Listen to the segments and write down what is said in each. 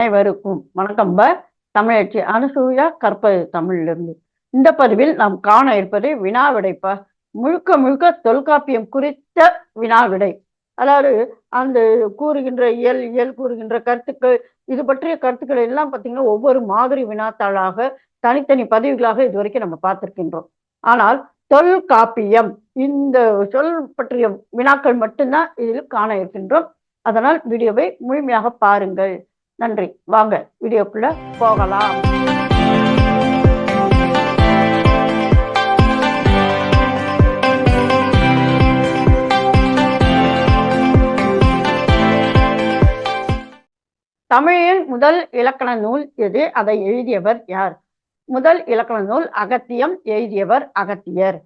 அனைவருக்கும் வணக்கம். ப தமிழச்சி அனுசூயா கற்பது தமிழிலிருந்து. இந்த பதிவில் நாம் காண இருப்பது வினா விடைப்ப முழுக்க முழுக்க தொல்காப்பியம் குறித்த வினா விடை. அதாவது அந்த கூறுகின்ற இயல் இயல் கூறுகின்ற கருத்துக்கள் இது பற்றிய கருத்துக்கள் எல்லாம் பார்த்தீங்கன்னா ஒவ்வொரு மாதிரி வினாத்தாளாக தனித்தனி பதிவுகளாக இதுவரைக்கும் நம்ம பார்த்திருக்கின்றோம். ஆனால் தொல்காப்பியம் இந்த சொல் பற்றிய வினாக்கள் மட்டும்தான் இதில் காண இருக்கின்றோம். அதனால் வீடியோவை முழுமையாக பாருங்கள். நன்றி. வாங்க வீடியோக்குள்ள போகலாம். தமிழின் முதல் இலக்கண நூல் எது? அதை எழுதியவர் யார்? முதல் இலக்கண நூல் அகத்தியம் எழுதியவர் அகத்தியர்.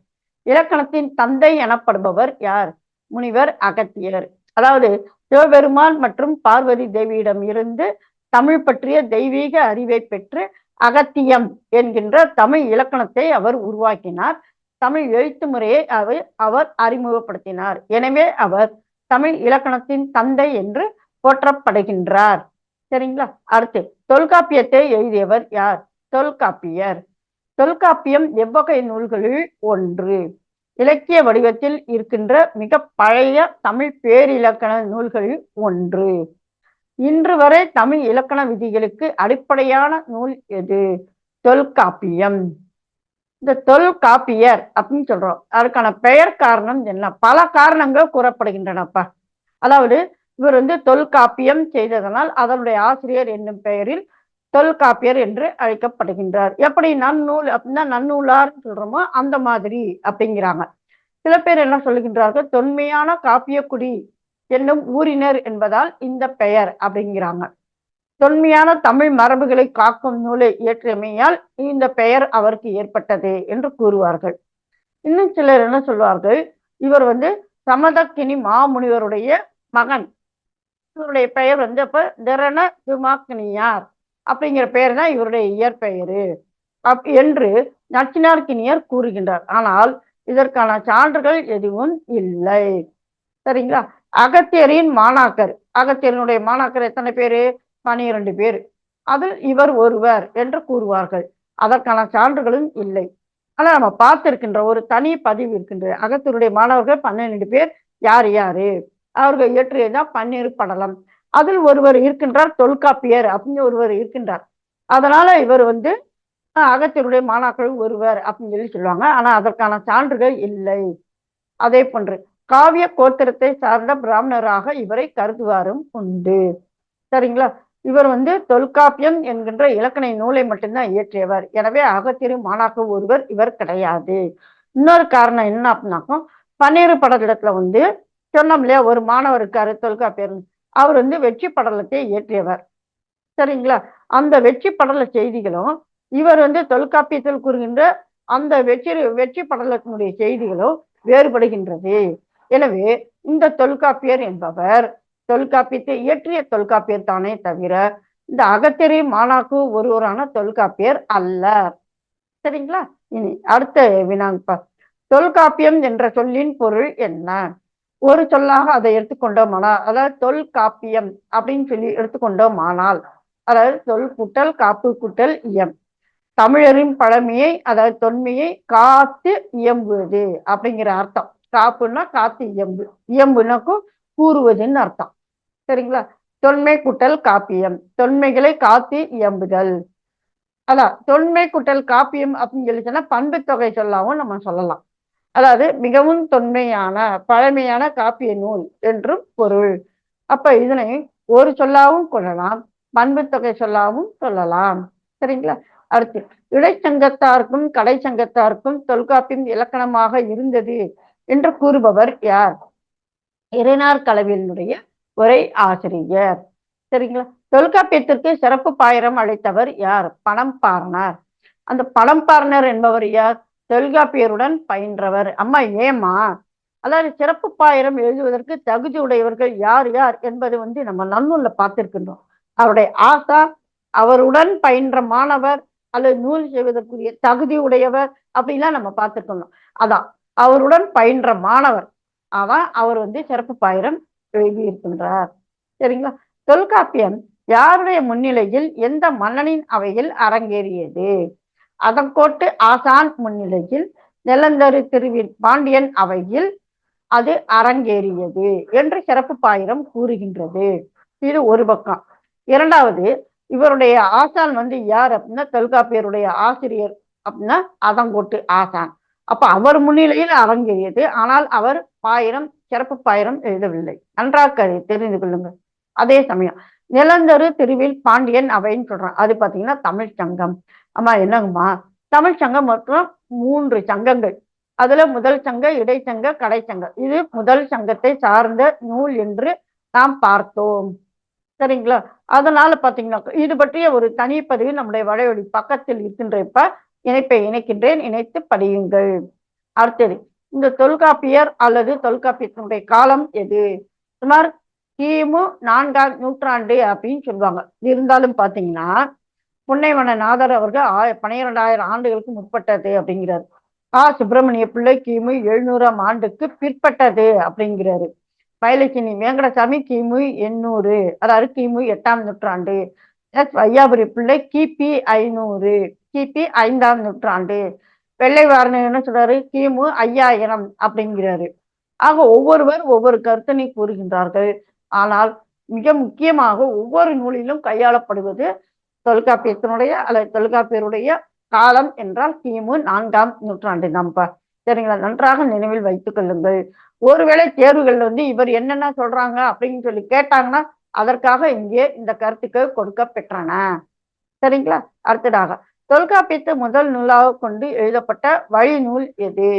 இலக்கணத்தின் தந்தை எனப்படுபவர் யார்? முனிவர் அகத்தியர். அதாவது சிவபெருமான் மற்றும் பார்வதி தேவியிடம் இருந்து தமிழ் பற்றிய தெய்வீக அறிவை பெற்று அகத்தியம் என்கின்ற தமிழ் இலக்கணத்தை அவர் உருவாக்கினார். தமிழ் எழுத்து முறையை அவர் அவர் அறிமுகப்படுத்தினார். எனவே அவர் தமிழ் இலக்கணத்தின் தந்தை என்று போற்றப்படுகின்றார். சரிங்களா? அடுத்து தொல்காப்பியத்தை எழுதியவர் யார்? தொல்காப்பியர். தொல்காப்பியம் எவ்வகை நூல்களில் ஒன்று? இலக்கிய வடிவத்தில் இருக்கின்ற மிக பழைய தமிழ் பேரிலக்கண நூல்களில் ஒன்று. இன்று வரை தமிழ் இலக்கண விதிகளுக்கு அடிப்படையான நூல் எது? தொல்காப்பியம். இந்த தொல்காப்பியர் அப்படின்னு சொல்றோம். அதுக்கான பெயர் காரணம் என்ன? பல காரணங்கள் கூறப்படுகின்றனப்பா. அதாவது இவர் வந்து தொல்காப்பியம் செய்ததனால் அதனுடைய ஆசிரியர் என்னும் பெயரில் தொல்காப்பியர் என்று அழைக்கப்படுகின்றார். எப்படி நன்னூல் அப்படின்னா நன்னூலார் சொல்றோமோ அந்த மாதிரி அப்படிங்கிறாங்க. சில பேர் என்ன சொல்லுகின்றார்கள்? தொன்மையான காப்பியக்குடி என்னும் ஊரினர் என்பதால் இந்த பெயர் அப்படிங்கிறாங்க. தொன்மையான தமிழ் மரபுகளை காக்கும் நூலை இயற்றியமையால் இந்த பெயர் அவருக்கு ஏற்பட்டது என்று கூறுவார்கள். இன்னும் சிலர் என்ன சொல்வார்கள்? இவர் வந்து சமதக்கினி மாமுனிவருடைய மகன். இவருடைய பெயர் வந்து அப்ப திரண துமாக்கினியார் அப்படிங்கிற பெயர் தான் இவருடைய இயற்பெயர். அப் என்று நச்சினார்கினியர் கூறுகின்றார். ஆனால் இதற்கான சான்றுகள் எதுவும் இல்லை. சரிங்களா? அகத்தியரின் மாணாக்கர். அகத்தியரினுடைய மாணாக்கர் எத்தனை பேரு? பனிரெண்டு பேர். அதில் இவர் ஒருவர் என்று கூறுவார்கள். அதற்கான சான்றுகளும் இல்லை. ஆனா நம்ம பார்த்திருக்கின்ற ஒரு தனி பதிவு இருக்கின்றது. அகத்தியருடைய மாணவர்கள் பன்னிரெண்டு பேர். யார் யாரு? அவர்கள் இயற்றியதான் பன்னீர் படலம். அதில் ஒருவர் இருக்கின்றார் தொல்காப்பியர் அப்படின்னு ஒருவர் இருக்கின்றார். அதனால இவர் வந்து அகத்தியருடைய மாணாக்கள் ஒருவர் அப்படின்னு சொல்லி சொல்லுவாங்க. ஆனா அதற்கான சான்றுகள் இல்லை. அதே போன்று காவிய கோத்திரத்தை சார்ந்த பிராமணராக இவரை கருதுவாரும் உண்டு. சரிங்களா? இவர் வந்து தொல்காப்பியம் என்கின்ற இலக்கண நூலை மட்டும்தான் இயற்றியவர். எனவே அகத்தியரு மாணாக்க ஒருவர் இவர் கிடையாது. இன்னொரு காரணம் என்ன அப்படின்னாக்கும் பன்னீர் படத்திடத்துல வந்து சொன்னோம் இல்லையா ஒரு மாணவர் இருக்காரு தொல்காப்பியர் அவர் வந்து வெற்றி படலத்தை இயற்றியவர். சரிங்களா? அந்த வெற்றி படல செய்திகளும் இவர் வந்து தொல்காப்பியத்தில் கூறுகின்ற அந்த வெற்றி வெற்றி படலத்தினுடைய செய்திகளும் வேறுபடுகின்றது. எனவே இந்த தொல்காப்பியர் என்பவர் தொல்காப்பியத்தை இயற்றிய தொல்காப்பியர் தானே தவிர இந்த அகத்திரை மாணாக்கு ஒருவரான தொல்காப்பியர் அல்ல. சரிங்களா? இனி அடுத்த வினாங்கப்பா தொல்காப்பியம் என்ற சொல்லின் பொருள் என்ன? ஒரு சொல்லாக அதை எடுத்துக்கொண்டோமானால் அதாவது தொல்காப்பியம் அப்படின்னு சொல்லி எடுத்துக்கொண்டோமானால் அதாவது தொல் குட்டல் காப்பு குட்டல் இயம். தமிழரின் பழமையை அதாவது தொன்மையை காத்து இயம்புவது அப்படிங்கிற அர்த்தம். காப்புன்னா காத்து இயம்பு இயம்புனாக்கும் கூறுவதுன்னு அர்த்தம். சரிங்களா? தொன்மை குட்டல் காப்பியம். தொன்மைகளை காத்து இயம்புதல். அதான் தொன்மை குட்டல் காப்பியம் அப்படின்னு சொல்லி சொன்னா பண்பு தொகை சொல்லாவும் நம்ம சொல்லலாம். அதாவது மிகவும் தொன்மையான பழமையான காப்பிய நூல் என்றும் பொருள். அப்ப இதனை ஒரு சொல்லாவும் கொள்ளலாம் பண்பு தொகை சொல்லாவும் சொல்லலாம். சரிங்களா? அடுத்து இடைச்சங்கத்தாருக்கும் கடை சங்கத்தாருக்கும் தொல்காப்பியம் இலக்கணமாக இருந்தது என்று கூறுபவர் யார்? இறைனார் கலவியினுடைய ஒரே ஆசிரியர். சரிங்களா? தொல்காப்பியத்திற்கு சிறப்பு பாயிரம் அழைத்தவர் யார்? பணம் பாரனார் அந்த பணம் பாரனர் என்பவர் யார்? தொல்காப்பியருடன் பயின்றவர். அம்மா ஏமா அதாவது சிறப்பு பாயிரம் எழுதுவதற்கு தகுதி உடையவர்கள் யார் யார் என்பது வந்து நம்ம நன்னூல்ல பார்த்திருக்கின்றோம். அவருடைய ஆசா அவருடன் பயின்ற மாணவர் அல்லது நூல் செய்வதற்குரிய தகுதி உடையவர் அப்படின்லாம் நம்ம பார்த்துருக்கணும் அதான் அவருடன் பயின்ற மாணவர். அவன் அவர் வந்து சிறப்பு பாயிரம் எழுதியிருக்கின்றார். சரிங்களா? தொல்காப்பியம் யாருடைய முன்னிலையில் எந்த மன்னனின் அவையில் அரங்கேறியது? அதங்கோட்டு ஆசான் முன்னிலையில் நிலந்தரு திருவில் பாண்டியன் அவையில் அது அரங்கேறியது என்று சிறப்பு பாயிரம் கூறுகின்றது. இது ஒரு பக்கம். இரண்டாவது இவருடைய ஆசான் வந்து யார் அப்படின்னா தொல்காப்பியருடைய ஆசிரியர் அப்படின்னா அதங்கோட்டு ஆசான். அப்ப அவர் முன்னிலையில் அரங்கேறியது. ஆனால் அவர் பாயிரம் சிறப்பு பாயிரம் எழுதவில்லை. நன்றாக தெரிந்து கொள்ளுங்கள். அதே சமயம் நிலந்தரு திருவில் பாண்டியன் அவைன்னு சொல்றான் அது பாத்தீங்கன்னா தமிழ் சங்கம். ஆமா என்னங்கம்மா? தமிழ் சங்கம் மற்றும் மூன்று சங்கங்கள். அதுல முதல் சங்க இடைச்சங்க கடைச்சங்க இது முதல் சங்கத்தை சார்ந்த நூல் என்று நாம் பார்த்தோம். சரிங்களா? அதனால பாத்தீங்கன்னா இது பற்றிய ஒரு தனிப்பதிவு நம்முடைய வடையொலி பக்கத்தில் இருக்கின்ற இப்ப இணைப்பை இணைக்கின்றேன். இணைத்து படியுங்கள். அடுத்தது இந்த தொல்காப்பியர் அல்லது தொல்காப்பியத்தினுடைய காலம் எது? சுமார் கிமு நான்காம் நூற்றாண்டு அப்படின்னு சொல்லுவாங்க. இருந்தாலும் பாத்தீங்கன்னா புன்னைவன நாதர் அவர்கள் ஆ பன்னிரெண்டாயிரம் ஆண்டுகளுக்கு முற்பட்டது அப்படிங்கிறாரு. ஆ சுப்பிரமணிய பிள்ளை கிமு எழுநூறாம் ஆண்டுக்கு பிற்பட்டது அப்படிங்கிறாரு. மயிலச்சினி வேங்கடசாமி கிமு எண்ணூறு அதாவது கிமு எட்டாம் நூற்றாண்டு. எஸ் வையாபுரி பிள்ளை கிபி ஐநூறு கிபி ஐந்தாம் நூற்றாண்டு. வெள்ளை என்ன சொல்றாரு? கிமு ஐயாயிரம் அப்படிங்கிறாரு. ஆக ஒவ்வொருவர் ஒவ்வொரு கருத்தினை கூறுகின்றார்கள். ஆனால் மிக முக்கியமாக ஒவ்வொரு நூலிலும் கையாளப்படுவது தொல்காப்பியத்தினுடைய அல்லது தொல்காப்பியருடைய காலம் என்றால் கிமு நான்காம் நூற்றாண்டு. நம்ப சரிங்களா? நன்றாக நினைவில் வைத்துக் கொள்ளுங்கள். ஒருவேளை தேர்வுகள்ல வந்து இவர் என்னென்ன சொல்றாங்க அப்படின்னு சொல்லி கேட்டாங்கன்னா அதற்காக இங்கே இந்த கருத்துக்கள் கொடுக்க பெற்றன சரிங்களா? அடுத்ததாக தொல்காப்பியத்தை முதல் நூலாக கொண்டு எழுதப்பட்ட வழி நூல் எது?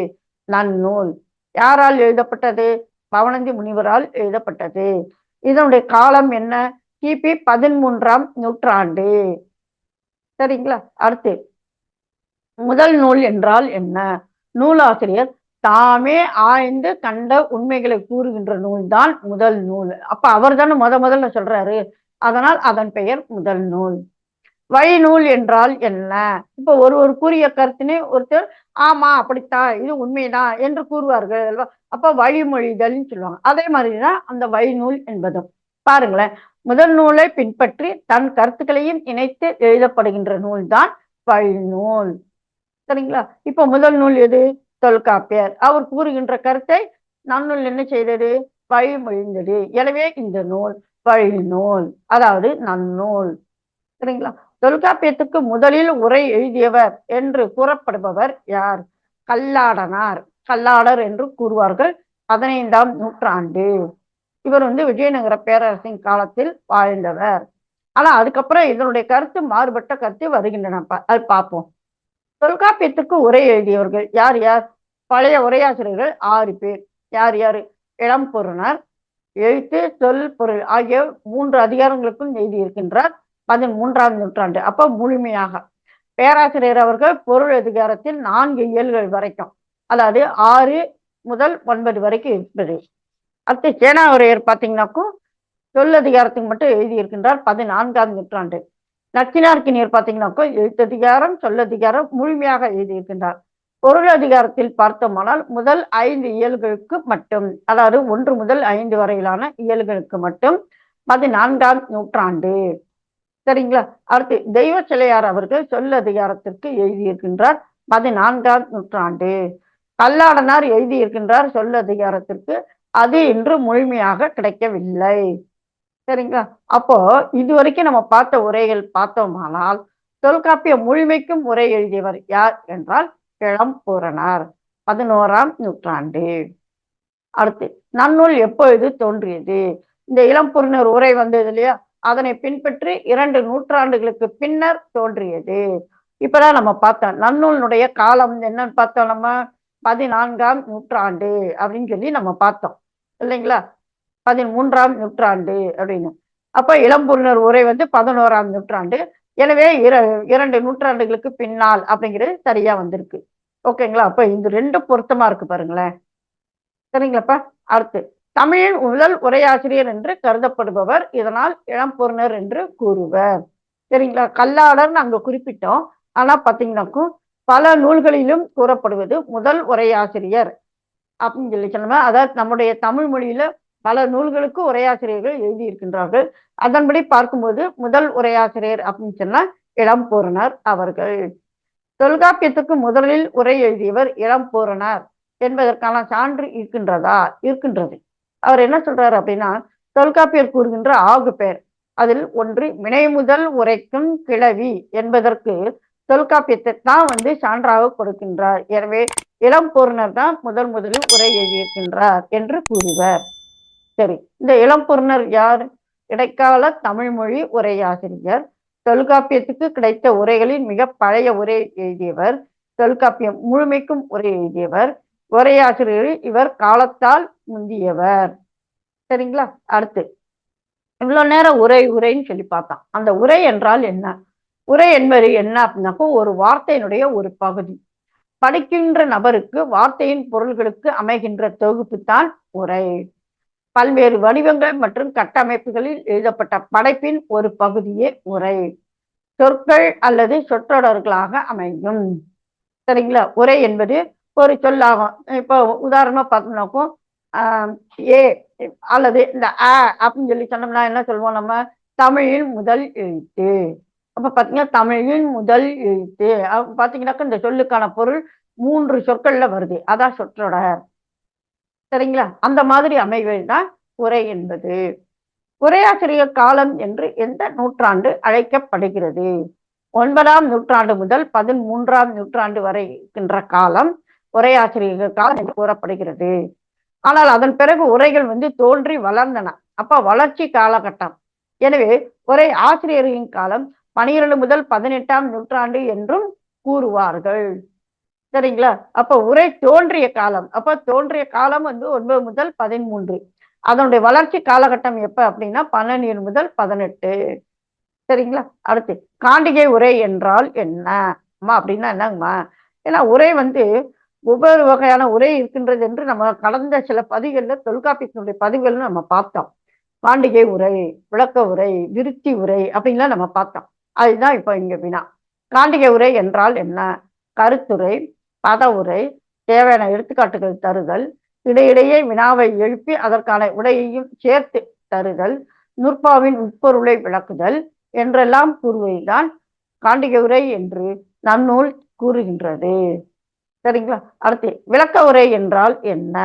நன்னூல். யாரால் எழுதப்பட்டது? பவனந்தி முனிவரால் எழுதப்பட்டது. இதனுடைய காலம் என்ன? கிபி பதிமூன்றாம் நூற்றாண்டு. சரிங்களா? அடுத்து முதல் நூல் என்றால் என்ன? நூலாசிரியர் தாமே ஆய்ந்து கண்ட உண்மைகளை கூறுகின்ற நூல் தான் முதல் நூல். அப்ப அவர் தானே முத முதல்ல சொல்றாரு. அதனால் அதன் பெயர் முதல் நூல். வழிநூல் என்றால் என்ன? இப்ப ஒரு ஒரு கூறிய கருத்தினை ஒருத்தர் ஆமா அப்படித்தான் இது உண்மைதான் என்று கூறுவார்கள் அல்வா அப்ப வழிமொழிதல்னு சொல்லுவாங்க. அதே மாதிரிதான் அந்த வழிநூல் என்பதும். பாருங்களேன் முதல் நூலை பின்பற்றி தன் கருத்துக்களையும் இணைத்து எழுதப்படுகின்ற நூல் தான் வழிநூல் சரிங்களா? இப்ப முதல் நூல் எது? தொல்காப்பியர். அவர் கூறுகின்ற கருத்தை நன்னூல் என்ன செய்தது? வழிமொழிந்தது எனவே இந்த நூல் பழிநூல் அதாவது நன்னூல். சரிங்களா? தொல்காப்பியத்துக்கு முதலில் உரை எழுதியவர் என்று கூறப்படுபவர் யார்? கல்லாடனார். கல்லாடர் என்று கூறுவார்கள். பதினைந்தாம் நூற்றாண்டு. இவர் வந்து விஜயநகர பேரரசின் காலத்தில் வாழ்ந்தவர். ஆனா அதுக்கப்புறம் இதனுடைய கருத்து மாறுபட்ட கருத்து வருகின்றன. அது பார்ப்போம். தொல்காப்பியத்துக்கு உரை எழுதியவர்கள் யார் யார்? பழைய உரையாசிரியர்கள் ஆறு பேர். யார் யார்? இளம்பொருணர் எழுத்து சொல் பொருள் ஆகிய மூன்று அதிகாரங்களுக்கும் எழுதியிருக்கின்றார் பதிமூன்றாம் நூற்றாண்டு. அப்ப முழுமையாக. பேராசிரியர் அவர்கள் பொருள் அதிகாரத்தில் நான்கு இயல்கள் வரைக்கும். அதாவது ஆறு முதல் ஒன்பது வரைக்கும் இருப்பது அடுத்து சேனாவரையர் பார்த்தீங்கன்னாக்கும் சொல் அதிகாரத்துக்கு மட்டும் எழுதியிருக்கின்றார் பதினான்காம் நூற்றாண்டு. நச்சினார்க்கினியர் பார்த்தீங்கன்னாக்கும் எழுத்ததிகாரம் சொல்லதிகாரம் முழுமையாக எழுதியிருக்கின்றார். பொருள் அதிகாரத்தில் பார்த்தோமானால் முதல் ஐந்து இயல்களுக்கு மட்டும் அதாவது ஒன்று முதல் ஐந்து வரையிலான இயல்களுக்கு மட்டும் பதினான்காம் நூற்றாண்டு. சரிங்களா? அடுத்து தெய்வ சிலையார் அவர்கள் சொல் அதிகாரத்திற்கு எழுதியிருக்கின்றார் பதினான்காம் நூற்றாண்டு. கல்லாடனார் எழுதியிருக்கின்றார் சொல் அதிகாரத்திற்கு அது இன்று முழுமையாக கிடைக்கவில்லை. சரிங்களா? அப்போ இது வரைக்கும் நம்ம பார்த்த உரைகள் பார்த்தோமானால் தொல்காப்பிய முழுமைக்கும் உரை எழுதியவர் யார் என்றால் கிளம்பூரணர் பதினோராம் நூற்றாண்டு. அடுத்து நன்னூல் எப்பொழுது தோன்றியது? இந்த இளம்பூரணர் உரை வந்தது இல்லையா? அதனை பின்பற்றி இரண்டு நூற்றாண்டுகளுக்கு பின்னர் தோன்றியது. இப்பதான் நம்ம பார்த்தோம் நன்னூலினுடைய காலம் என்னன்னு பார்த்தோம் நம்ம? பதினான்காம் நூற்றாண்டு அப்படின்னு சொல்லி நம்ம பார்த்தோம். இல்லைங்களா? பதிமூன்றாம் நூற்றாண்டு அப்படின்னு. அப்ப இளம்பூரினர் உரை வந்து பதினோராம் நூற்றாண்டு. எனவே இர இரண்டு நூற்றாண்டுகளுக்கு பின்னால் அப்படிங்கிறது சரியா வந்திருக்கு. ஓகேங்களா? அப்ப இது ரெண்டும் பொருத்தமா இருக்கு பாருங்களேன். சரிங்களாப்பா அடுத்து தமிழின் முதல் உரையாசிரியர் என்று கருதப்படுபவர் இதனால் இளம்பொருணர் என்று கூறுவர். சரிங்களா? கல்லாளர்னு அங்க குறிப்பிட்டோம். ஆனா பாத்தீங்கன்னாக்கும் பல நூல்களிலும் கூறப்படுவது முதல் உரையாசிரியர். அப்படின்னு சொல்லி சொன்னோம் அதாவது நம்முடைய தமிழ் மொழியில பல நூல்களுக்கு உரையாசிரியர்கள் எழுதியிருக்கின்றார்கள். அதன்படி பார்க்கும்போது முதல் உரையாசிரியர் அப்படின்னு சொன்னா இளம்பூரணர் அவர்கள். தொல்காப்பியத்துக்கு முதலில் உரை எழுதியவர் இளம்பூரணர் என்பதற்கான சான்று இருக்கின்றதா? இருக்கின்றது. அவர் என்ன சொல்றாரு அப்படின்னா தொல்காப்பியர் கூறுகின்ற ஆகு பெயர் அதில் ஒன்று வினை முதல் உரைக்கும் கிளவி என்பதற்கு தொல்காப்பியத்தை தான் வந்து சான்றாக கொடுக்கின்றார். எனவே இளம் பொருணர் தான் முதல் முதலில் உரை எழுதியிருக்கின்றார் என்று கூறுவர். சரி இந்த இளம் பொருணர் யார்? இடைக்கால தமிழ்மொழி உரையாசிரியர். தொல்காப்பியத்துக்கு கிடைத்த உரைகளின் மிக பழைய உரை எழுதியவர். தொல்காப்பியம் முழுமைக்கும் உரை எழுதியவர். உரையாசிரியர் இவர் காலத்தால் முந்தியவர். சரிங்களா? அடுத்து இவ்வளவு நேரம் உரை உரைன்னு சொல்லி பார்த்தான். அந்த உரை என்றால் என்ன? உரை என்பது என்ன அப்படின்னாக்கோ ஒரு வார்த்தையினுடைய ஒரு பகுதி. படிக்கின்ற நபருக்கு வார்த்தையின் பொருள்களுக்கு அமைகின்ற தொகுப்பு தான் உரை. பல்வேறு வடிவங்கள் மற்றும் கட்டமைப்புகளில் எழுதப்பட்ட படைப்பின் ஒரு பகுதியே உரை. சொற்கள் அல்லது சொற்றொடர்களாக அமையும். சரிங்களா? உரை என்பது ஒரு சொல்லாகும். இப்போ உதாரணமா பார்த்தோம்னாக்கும் ஏ அல்லது இந்த அ அப்படின்னு சொல்லி சொன்னோம்னா என்ன சொல்லுவோம் நம்ம? தமிழின் முதல் எழுத்து. அப்ப பாத்தீங்கன்னா தமிழின் முதல் எழுத்து. பாத்தீங்கன்னாக்கா இந்த சொல்லுக்கான பொருள் மூன்று சொற்கள்ல வருது. அதான் சொற்றொடர். சரிங்களா? அந்த மாதிரி அமைவது தான் உரை என்பது. உரையாசிரியர் காலம் என்று எந்த நூற்றாண்டு அழைக்கப்படுகிறது? ஒன்பதாம் நூற்றாண்டு முதல் பதிமூன்றாம் நூற்றாண்டு வரை இருக்கின்ற காலம் உரையாசிரியர் காலம் என்று கூறப்படுகிறது. ஆனால் அதன் பிறகு உரைகள் வந்து தோன்றி வளர்ந்தன. அப்ப வளர்ச்சி காலகட்டம். எனவே உரை ஆசிரியர்களின் காலம் பனிரெண்டு முதல் பதினெட்டாம் நூற்றாண்டு என்றும் கூறுவார்கள். சரிங்களா? அப்ப உரை தோன்றிய காலம். அப்ப தோன்றிய காலம் வந்து ஒன்பது முதல் பதிமூன்று. அதனுடைய வளர்ச்சி காலகட்டம் எப்ப அப்படின்னா பன்னெண்டு முதல் பதினெட்டு. சரிங்களா? அடுத்து காண்டிகை உரை என்றால் என்ன? அம்மா அப்படின்னா என்னங்கம்மா? ஏன்னா உரை வந்து ஒவ்வொரு வகையான உரை இருக்கின்றது என்று நம்ம கடந்த சில பதிவுகளில் தொல்காப்பியத்தினுடைய பதிவுகள்னு நம்ம பார்த்தோம். காண்டிகை உரை விளக்க உரை விருத்தி உரை அப்படின்லாம் நம்ம பார்த்தோம். அதுதான் இப்போ இங்கே வினா. காண்டிகை உரை என்றால் என்ன? கருத்துரை பத உரை தேவையான எடுத்துக்காட்டுகள் தருதல் இடையிடையே வினாவை எழுப்பி அதற்கான உடையையும் சேர்த்து தருதல் நுட்பாவின் உட்பொருளை விளக்குதல் என்றெல்லாம் கூறுவதுதான் காண்டிகை உரை என்று நன்னூல் கூறுகின்றது. சரிங்களா? அடுத்து விளக்க உரை என்றால் என்ன?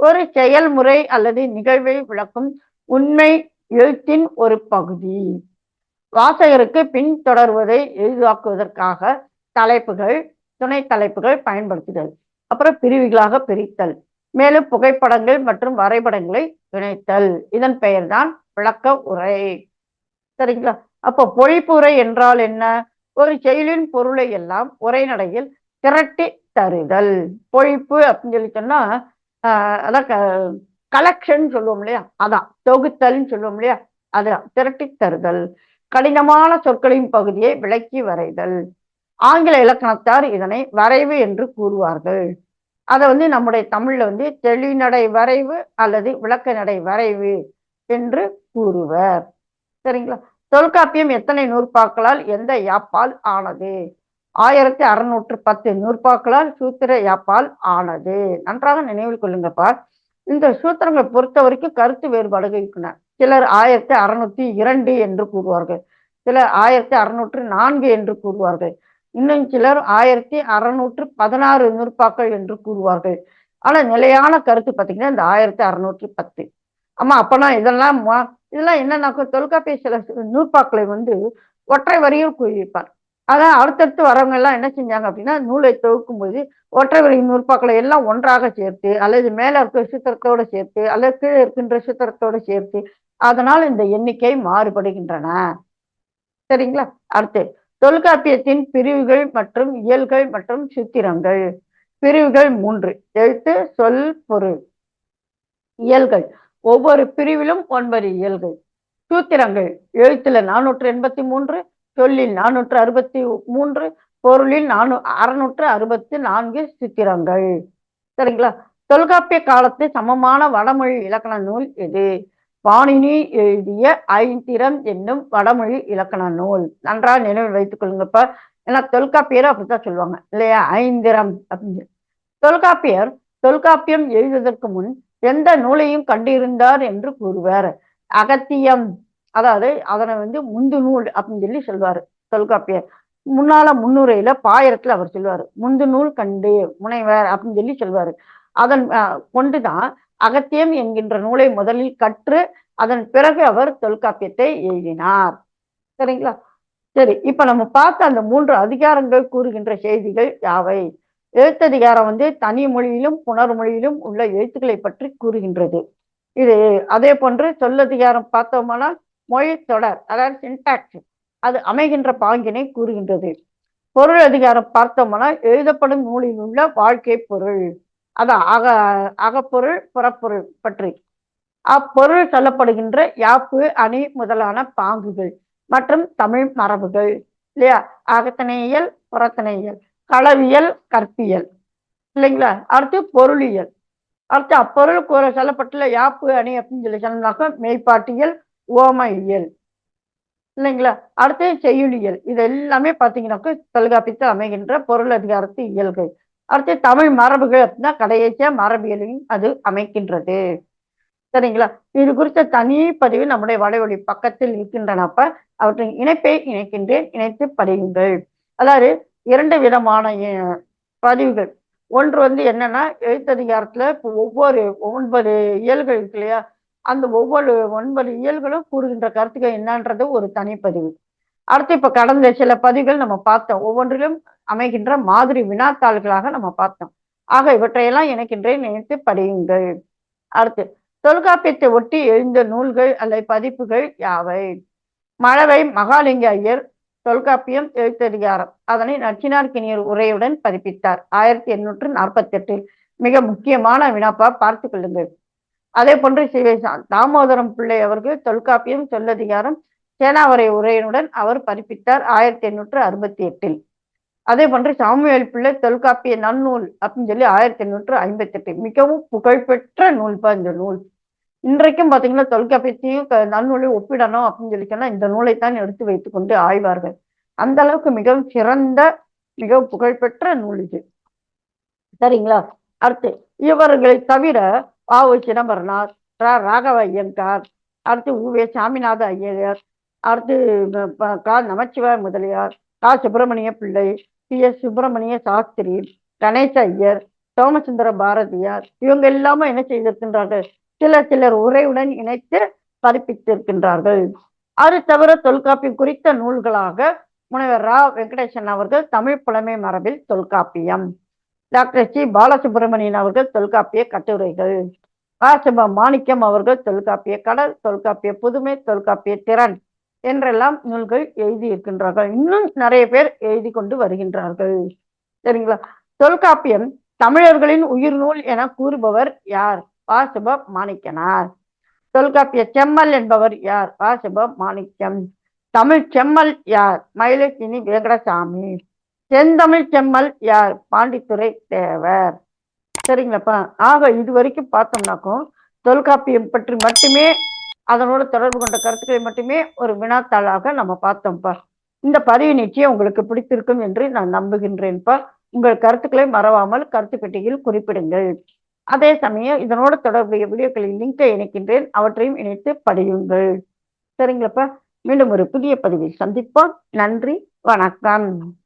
ஒரு செயல்முறை அல்லது நிகழ்வை விளக்கும் உண்மை எழுத்தின் ஒரு பகுதி. வாசகருக்கு பின்தொடர்வதை எளிதாக்குவதற்காக தலைப்புகள் துணை தலைப்புகள் பயன்படுத்துதல். அப்புறம் பிரிவுகளாக பிரித்தல். மேலும் புகைப்படங்கள் மற்றும் வரைபடங்களை இணைத்தல். இதன் பெயர்தான் விளக்க உரை. சரிங்களா? அப்போ பொழிப்புரை என்றால் என்ன? ஒரு செயலின் பொருளை எல்லாம் உரைநடையில் திரட்டி தருதல். பொழிப்பு அப்படின்னு சொல்லி சொன்னா அதான் கலெக்ஷன் சொல்லுவோம் இல்லையா? அதான் தொகுத்தல்னு சொல்லுவோம் இல்லையா? அதான் திரட்டி தருதல். கடினமான சொற்களின் பகுதியை விளக்கி வரைதல். ஆங்கில இலக்கணத்தார் இதனை வரைவு என்று கூறுவார்கள். அதை வந்து நம்முடைய தமிழ்ல வந்து தெளிநடை வரைவு அல்லது விளக்க நடை வரைவு என்று கூறுவர். சரிங்களா? தொல்காப்பியம் எத்தனை நூற்பாக்களால் எந்த யாப்பால் ஆனது? ஆயிரத்தி அறுநூற்று பத்து நூற்பாக்களால் சூத்திர யாப்பால் ஆனது. நன்றாக நினைவில் கொள்ளுங்கப்பா இந்த சூத்திரங்களை பொறுத்த வரைக்கும் கருத்து வேறுபாடுகள் இருக்கின்றன சிலர் ஆயிரத்தி அறுநூத்தி இரண்டு என்று கூறுவார்கள். சிலர் ஆயிரத்தி அறுநூற்று நான்கு என்று கூறுவார்கள். இன்னும் சிலர் ஆயிரத்தி அறுநூற்று பதினாறு நூற்பாக்கள் என்று கூறுவார்கள். ஆனா நிலையான கருத்து பார்த்தீங்கன்னா இந்த ஆயிரத்தி அறுநூற்றி பத்து. ஆமா அப்பனா இதெல்லாம் இதெல்லாம் என்னன்னாக்க தொல்காப்பிய சில நூற்பாக்களை வந்து ஒற்றை வரியில் கூறியிருப்பார் அதான் அடுத்தடுத்து வரவங்க எல்லாம் என்ன செஞ்சாங்க அப்படின்னா நூலை தொகுக்கும் போது ஒற்றை வரி நூற்பாக்களை எல்லாம் ஒன்றாக சேர்த்து அல்லது மேல இருக்கிற சித்திரத்தோட சேர்த்து அல்லது கீழே இருக்கின்ற சித்திரத்தோட சேர்த்து அதனால் இந்த எண்ணிக்கை மாறுபடுகின்றன. சரிங்களா? அடுத்து தொல்காப்பியத்தின் பிரிவுகள் மற்றும் இயல்கள் மற்றும் சித்திரங்கள். பிரிவுகள் மூன்று. எழுத்து சொல் பொருள். இயல்கள். ஒவ்வொரு பிரிவிலும் ஒன்பது இயல்கள். சூத்திரங்கள். எழுத்துல நானூற்று எண்பத்தி மூன்று சொல்லில் நானூற்று அறுபத்தி மூன்று பொருளில் நானூ அறுநூற்று அறுபத்தி நான்கு சித்திரங்கள். சரிங்களா? தொல்காப்பிய காலத்து சமமான வடமொழி இலக்கண நூல் எது? பாணினி எழுதிய ஐந்திரம் என்னும் வடமொழி இலக்கண நூல். நன்றாக நினைவில் வைத்துக் கொள்ளுங்கப்ப ஏன்னா தொல்காப்பியர் அப்படித்தான் சொல்லுவாங்க இல்லையா? ஐந்திரம் அப்படின்னு தொல்காப்பியர் தொல்காப்பியம் எழுதுவதற்கு முன் எந்த நூலையும் கண்டிருந்தார் என்று கூறுவார். அகத்தியம் அதாவது அதனை வந்து முந்து நூல் அப்படின்னு சொல்லி சொல்வாரு தொல்காப்பியர். முன்னால முன்னுரையில பாயிரத்துல அவர் சொல்லுவாரு முந்து நூல் கண்டு முனைவர் அப்படின்னு சொல்லி சொல்வாரு. அதன் கொண்டுதான் அகத்தியம் என்கின்ற நூலை முதலில் கற்று அதன் பிறகு அவர் தொல்காப்பியத்தை எழுதினார். சரிங்களா? சரி இப்ப நம்ம பார்த்த அந்த மூன்று அதிகாரங்கள் கூறுகின்ற செய்திகள் யாவை? எழுத்ததிகாரம் வந்து தனி மொழியிலும் புனர் மொழியிலும் உள்ள எழுத்துக்களை பற்றி கூறுகின்றது. இது அதே போன்று சொல்லதிகாரம் பார்த்தோம்னால் மொழி தொடர் அதாவது சின்டாக்ஸ் அது அமைகின்ற பாங்கினை கூறுகின்றது. பொருள் அதிகாரம் பார்த்தோம்னா எழுதப்படும் நூலில் உள்ள வாழ்க்கை பொருள். அதான் அக அகப்பொருள் புறப்பொருள் பற்றி. அப்பொருள் சொல்லப்படுகின்ற யாப்பு அணி முதலான பாங்குகள் மற்றும் தமிழ் மரபுகள் இல்லையா? அகத்தனையியல் புறத்தனையியல் களவியல் கற்பியல் இல்லைங்களா? அடுத்து பொருளியல். அடுத்து அப்பொருள் கூற சொல்லப்பட்டுள்ள யாப்பு அணி அப்படின்னு சொல்லி சொன்னாக்க மெய்ப்பாட்டியல் ஓமையியல் இல்லைங்களா? அடுத்து செய்யுளியல். இது எல்லாமே பார்த்தீங்கன்னாக்க தொல்காப்பித்து அமைகின்ற பொருள் அதிகாரத்து இயல்கள் அடுத்து தமிழ் மரபுகள் அப்படின்னா கடைசியா மரபியலையும் அது அமைக்கின்றது. சரிங்களா? இது குறித்த தனி பதிவு நம்முடைய வலைவழி பக்கத்தில் இருக்கின்றனப்ப அவற்றின் இணைப்பை இணைக்கின்றேன். இணைத்து படியுங்கள். அதாவது இரண்டு விதமான பதிவுகள். ஒன்று வந்து என்னன்னா எழுத்ததிகாரத்துல இப்போ ஒவ்வொரு ஒன்பது இயல்கள் இருக்கு இல்லையா? அந்த ஒவ்வொரு ஒன்பது இயல்களும் கூறுகின்ற கருத்துக்கள் என்னன்றது ஒரு தனிப்பதிவு அடுத்து இப்ப கடந்த சில பதிவுகள் நம்ம பார்த்தோம். ஒவ்வொன்றிலும் அமைகின்ற மாதிரி வினாத்தாள்களாக நம்ம பார்த்தோம். ஆக இவற்றையெல்லாம் எனக்கின்றே நினைத்து படியுங்கள். அடுத்து தொல்காப்பியத்தை ஒட்டி எழுந்த நூல்கள் அல்லது பதிப்புகள் யாவை? மழவை மகாலிங்க ஐயர் தொல்காப்பியம் எழுத்ததிகாரம். அதனை நச்சினார்கினியர் உரையுடன் பதிப்பித்தார். ஆயிரத்தி எண்ணூற்று நாற்பத்தி எட்டில் மிக முக்கியமான வினாப்பா பார்த்து கொள்ளுங்கள். அதே போன்று சிவை தாமோதரம் பிள்ளை அவர்கள் தொல்காப்பியம் சொல்லதிகாரம் சேனாவரை உரையனுடன் அவர் பதிப்பித்தார். ஆயிரத்தி எண்ணூற்று அறுபத்தி எட்டில் அதே போன்று சாமுவேல் பிள்ளை தொல்காப்பிய நன்னூல் அப்படின்னு சொல்லி ஆயிரத்தி எண்ணூற்று ஐம்பத்தி எட்டு மிகவும் புகழ்பெற்ற நூல்பா இந்த நூல். இன்றைக்கும் பார்த்தீங்கன்னா தொல்காப்பியத்தையும் நன்னூலையும் ஒப்பிடணும் அப்படின்னு சொல்லி சொன்னால் இந்த நூலைத்தான் எடுத்து வைத்துக்கொண்டு ஆய்வார்கள். அந்த அளவுக்கு மிகவும் சிறந்த மிகவும் புகழ்பெற்ற நூல் இது. சரிங்களா? அடுத்து இவர்களை தவிர வாவு சிதம்பரனார் ராகவ ஐயங்கார் அடுத்து உவே சாமிநாத ஐயர் அடுத்து கா. நமச்சிவாய் முதலியார் கா. Subramania Pillai P S. Subramaniya Sastri Ganesa Iyer Somasundara Bharathiyar இவங்க எல்லாமே என்ன செய்திருக்கின்றார்கள்? சில சிலர் உரையுடன் இணைத்து பதிப்பித்திருக்கின்றார்கள். அது தவிர தொல்காப்பியம் குறித்த நூல்களாக முனைவர் ரா. வெங்கடேசன் அவர்கள் தமிழ் புலமை மரபில் தொல்காப்பியம் டாக்டர் சி. பாலசுப்ரமணியன் அவர்கள் தொல்காப்பிய கட்டுரைகள் வாசப மாணிக்கம் அவர்கள் தொல்காப்பிய கடல் தொல்காப்பிய புதுமை தொல்காப்பிய திறன் என்றெல்லாம் நூல்கள் எழுதி இருக்கின்றார்கள் இன்னும் நிறைய பேர் எழுதி கொண்டு வருகின்றார்கள். சரிங்களா? தொல்காப்பியம் தமிழர்களின் உயிர் நூல் என கூறுபவர் யார்? வாசுப மாணிக்கனார். தொல்காப்பிய செம்மல் என்பவர் யார்? வாசுப மாணிக்கம். தமிழ் செம்மல் யார்? மயிலசினி வெங்கடசாமி. செந்தமிழ் செம்மல் யார்? பாண்டித்துறை தேவர். சரிங்களாப்பா ஆக இது வரைக்கும் பார்த்தோம்னாக்கும் தொல்காப்பியம் பற்றி மட்டுமே அதனோட தொடர்பு கொண்ட கருத்துக்களை மட்டுமே ஒரு வினாத்தாளாக நம்ம பார்த்தோம்ப்பா இந்த பதிவு நிச்சயம் உங்களுக்கு பிடித்திருக்கும் என்று நான் நம்புகின்றேன்ப்பா உங்கள் கருத்துக்களை மறவாமல் கருத்து பெட்டியில் குறிப்பிடுங்கள். அதே சமயம் இதனோட தொடர்புடைய வீடியோக்களின் லிங்கை இணைக்கின்றேன். அவற்றையும் இணைத்து படியுங்கள். சரிங்களாப்பா? மீண்டும் ஒரு புதிய பதிவில் சந்திப்போம். நன்றி. வணக்கம்.